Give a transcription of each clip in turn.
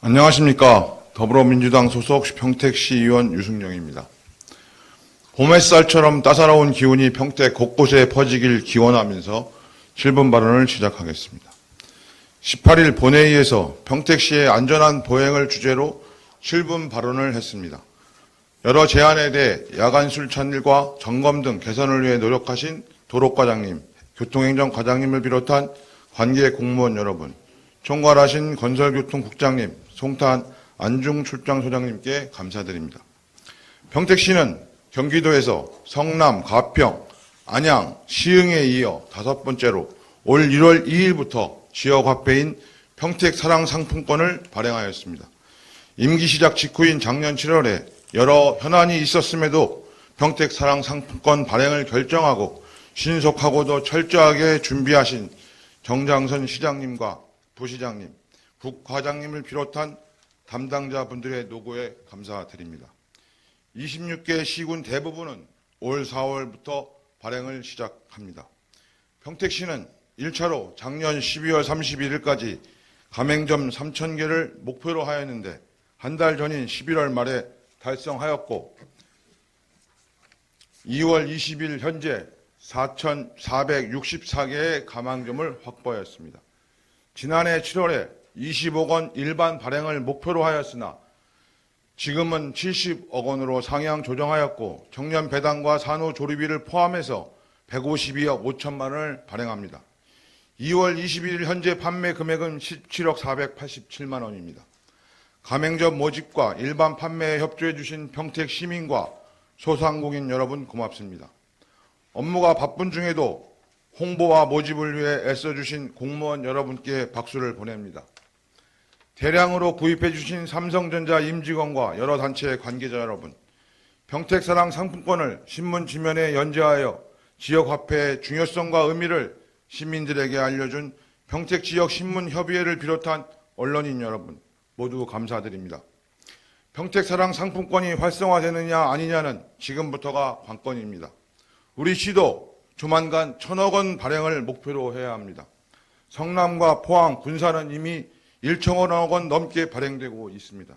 안녕하십니까. 더불어민주당 소속 평택시 의원 유승영입니다. 봄 햇살처럼 따사로운 기운이 평택 곳곳에 퍼지길 기원하면서 7분 발언을 시작하겠습니다. 18일 본회의에서 평택시의 안전한 보행을 주제로 7분 발언을 했습니다. 여러 제안에 대해 야간 술 찬일과 점검 등 개선을 위해 노력하신 도로과장님, 교통행정과장님을 비롯한 관계 공무원 여러분, 총괄하신 건설교통국장님, 송탄 안중 출장 소장님께 감사드립니다. 평택 시는 경기도에서 성남, 가평, 안양, 시흥에 이어 다섯 번째로 올 1월 2일부터 지역 화폐인 평택 사랑 상품권을 발행하였습니다. 임기 시작 직후인 작년 7월에 여러 현안이 있었음에도 평택 사랑 상품권 발행을 결정하고 신속하고도 철저하게 준비하신 정장선 시장님과 부시장님, 국과장님을 비롯한 담당자분들의 노고에 감사드립니다. 26개 시군 대부분은 올 4월부터 발행을 시작합니다. 평택시는 1차로 작년 12월 31일까지 가맹점 3,000개를 목표로 하였는데 한 달 전인 11월 말에 달성하였고 2월 20일 현재 4,464개의 가맹점을 확보하였습니다. 지난해 7월에 20억 원 일반 발행을 목표로 하였으나 지금은 70억 원으로 상향 조정하였고 청년 배당과 산후 조리비를 포함해서 152억 5천만 원을 발행합니다. 2월 21일 현재 판매 금액은 17억 487만 원입니다. 가맹점 모집과 일반 판매에 협조해 주신 평택 시민과 소상공인 여러분 고맙습니다. 업무가 바쁜 중에도 홍보와 모집을 위해 애써주신 공무원 여러분께 박수를 보냅니다. 대량으로 구입해 주신 삼성전자 임직원과 여러 단체의 관계자 여러분, 평택사랑 상품권을 신문 지면에 연재하여 지역 화폐의 중요성과 의미를 시민들에게 알려준 평택 지역 신문 협의회를 비롯한 언론인 여러분 모두 감사드립니다. 평택사랑 상품권이 활성화되느냐 아니냐는 지금부터가 관건입니다. 우리 시도 조만간 천억 원 발행을 목표로 해야 합니다. 성남과 포항, 군산은 이미 1천억 원 넘게 발행되고 있습니다.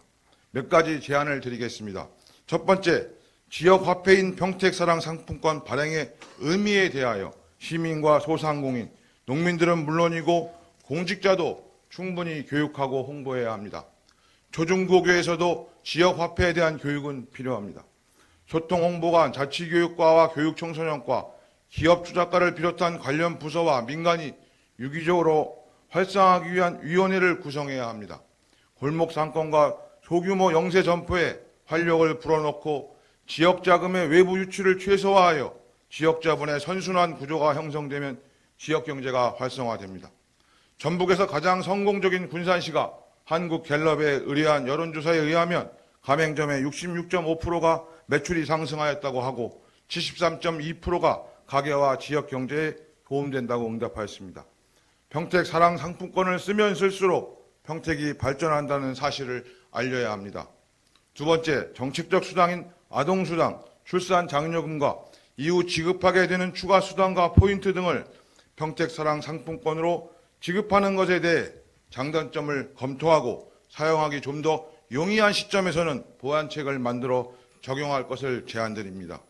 몇 가지 제안을 드리겠습니다. 첫 번째, 지역 화폐인 평택사랑 상품권 발행의 의미에 대하여 시민과 소상공인, 농민들은 물론이고 공직자도 충분히 교육하고 홍보해야 합니다. 초중고교에서도 지역 화폐에 대한 교육은 필요합니다. 소통 홍보관, 자치교육과와 교육청소년과, 기업 투자가를 비롯한 관련 부서와 민간이 유기적으로 활성화하기 위한 위원회를 구성해야 합니다. 골목 상권과 소규모 영세 점포에 활력을 불어넣고 지역 자금의 외부 유출을 최소화하여 지역 자본의 선순환 구조가 형성되면 지역 경제가 활성화됩니다. 전북에서 가장 성공적인 군산시가 한국 갤럽에 의뢰한 여론조사에 의하면 가맹점의 66.5%가 매출이 상승하였다고 하고 73.2%가 가게와 지역 경제에 도움된다고 응답하였습니다. 평택 사랑 상품권을 쓰면 쓸수록 평택이 발전한다는 사실을 알려야 합니다. 두 번째, 정책적 수당인 아동수당, 출산 장려금과 이후 지급하게 되는 추가 수당과 포인트 등을 평택 사랑 상품권으로 지급하는 것에 대해 장단점을 검토하고 사용하기 좀 더 용이한 시점에서는 보완책을 만들어 적용할 것을 제안드립니다.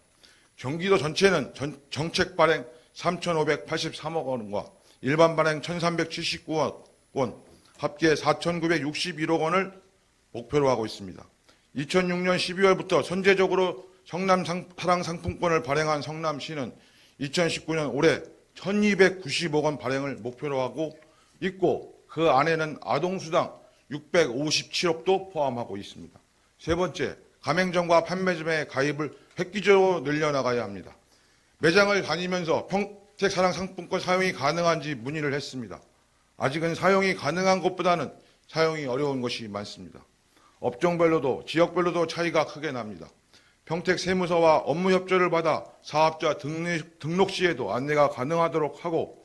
경기도 전체는 전- 정책 발행 3,583억 원과 일반 발행 1,379억 원, 합계 4,961억 원을 목표로 하고 있습니다. 2006년 12월부터 선제적으로 성남 상- 사랑 상품권을 발행한 성남시는 2019년 올해 1,290억 원 발행을 목표로 하고 있고 그 안에는 아동수당 657억도 포함하고 있습니다. 세 번째, 가맹점과 판매점의 가입을 획기적으로 늘려나가야 합니다. 매장을 다니면서 평 택 사랑 상품권 사용이 가능한지 문의를 했습니다. 아직은 사용이 가능한 것보다는 사용이 어려운 것이 많습니다. 업종별로도 지역별로도 차이가 크게 납니다. 평택 세무서와 업무 협조를 받아 사업자 등록, 시에도 안내가 가능하도록 하고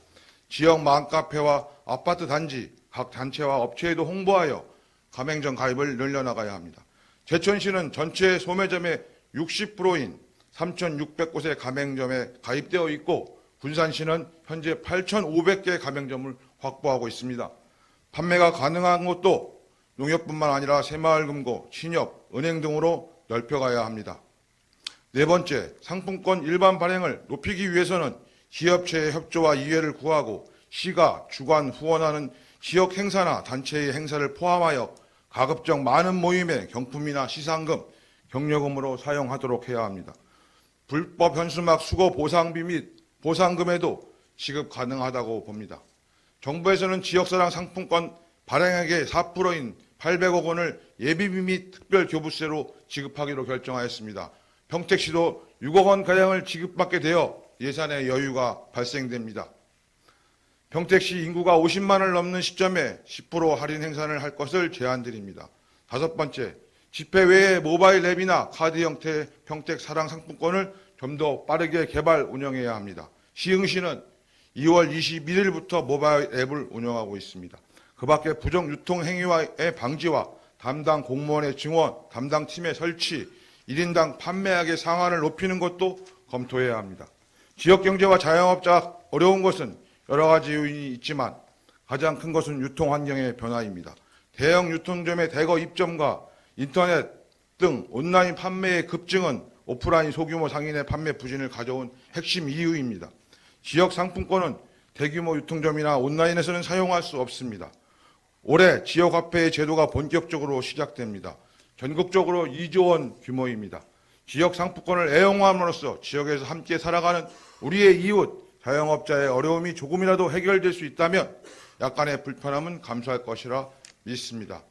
지역 맘카페와 아파트 단지, 각 단체와 업체에도 홍보하여 가맹점 가입을 늘려나가야 합니다. 제천시는 전체 소매점의 60%인 3,600곳의 가맹점에 가입되어 있고 군산시는 현재 8,500개 가맹점을 확보하고 있습니다. 판매가 가능한 곳도 농협뿐만 아니라 새마을금고, 신협, 은행 등으로 넓혀가야 합니다. 네 번째, 상품권 일반 발행을 높이기 위해서는 기업체의 협조와 이해를 구하고 시가 주관 후원하는 지역 행사나 단체의 행사를 포함하여 가급적 많은 모임의 경품이나 시상금, 경력금으로 사용하도록 해야 합니다. 불법 현수막 수거 보상비 및 보상금에도 지급 가능하다고 봅니다. 정부에서는 지역사랑 상품권 발행액의 4%인 800억 원을 예비비 및 특별 교부세로 지급하기로 결정하였습니다. 평택시도 6억 원 가량을 지급받게 되어 예산의 여유가 발생됩니다. 평택시 인구가 50만을 넘는 시점에 10% 할인 행사를 할 것을 제안드립니다. 다섯 번째, 집회 외에 모바일 앱이나 카드 형태의 평택 사랑 상품권을 좀 더 빠르게 개발 운영해야 합니다. 시흥시는 2월 21일부터 모바일 앱을 운영하고 있습니다. 그 밖에 부정 유통 행위의 방지와 담당 공무원의 증원, 담당 팀의 설치, 1인당 판매액의 상한을 높이는 것도 검토해야 합니다. 지역 경제와 자영업자 어려운 것은 여러 가지 요인이 있지만 가장 큰 것은 유통 환경의 변화입니다. 대형 유통점의 대거 입점과 인터넷 등 온라인 판매의 급증은 오프라인 소규모 상인의 판매 부진을 가져온 핵심 이유입니다. 지역 상품권은 대규모 유통점이나 온라인에서는 사용할 수 없습니다. 올해 지역화폐의 제도가 본격적으로 시작됩니다. 전국적으로 2조 원 규모입니다. 지역 상품권을 애용함으로써 지역에서 함께 살아가는 우리의 이웃, 자영업자의 어려움이 조금이라도 해결될 수 있다면 약간의 불편함은 감수할 것이라 믿습니다.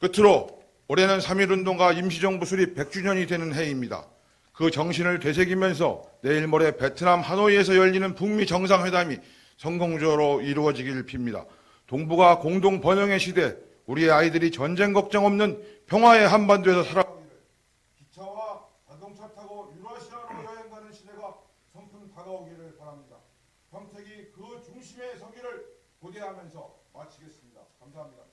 끝으로 올해는 3.1운동과 임시정부 수립 100주년이 되는 해입니다. 그 정신을 되새기면서 내일 모레 베트남 하노이에서 열리는 북미 정상회담이 성공적으로 이루어지기를 빕니다. 동북아 공동 번영의 시대, 우리의 아이들이 전쟁 걱정 없는 평화의 한반도에서 살아가기를 기차와 자동차 타고 유라시아로 여행 가는 시대가 성큼 다가오기를 바랍니다. 평택이 그 중심에 서기를 고대하면서 마치겠습니다. 감사합니다.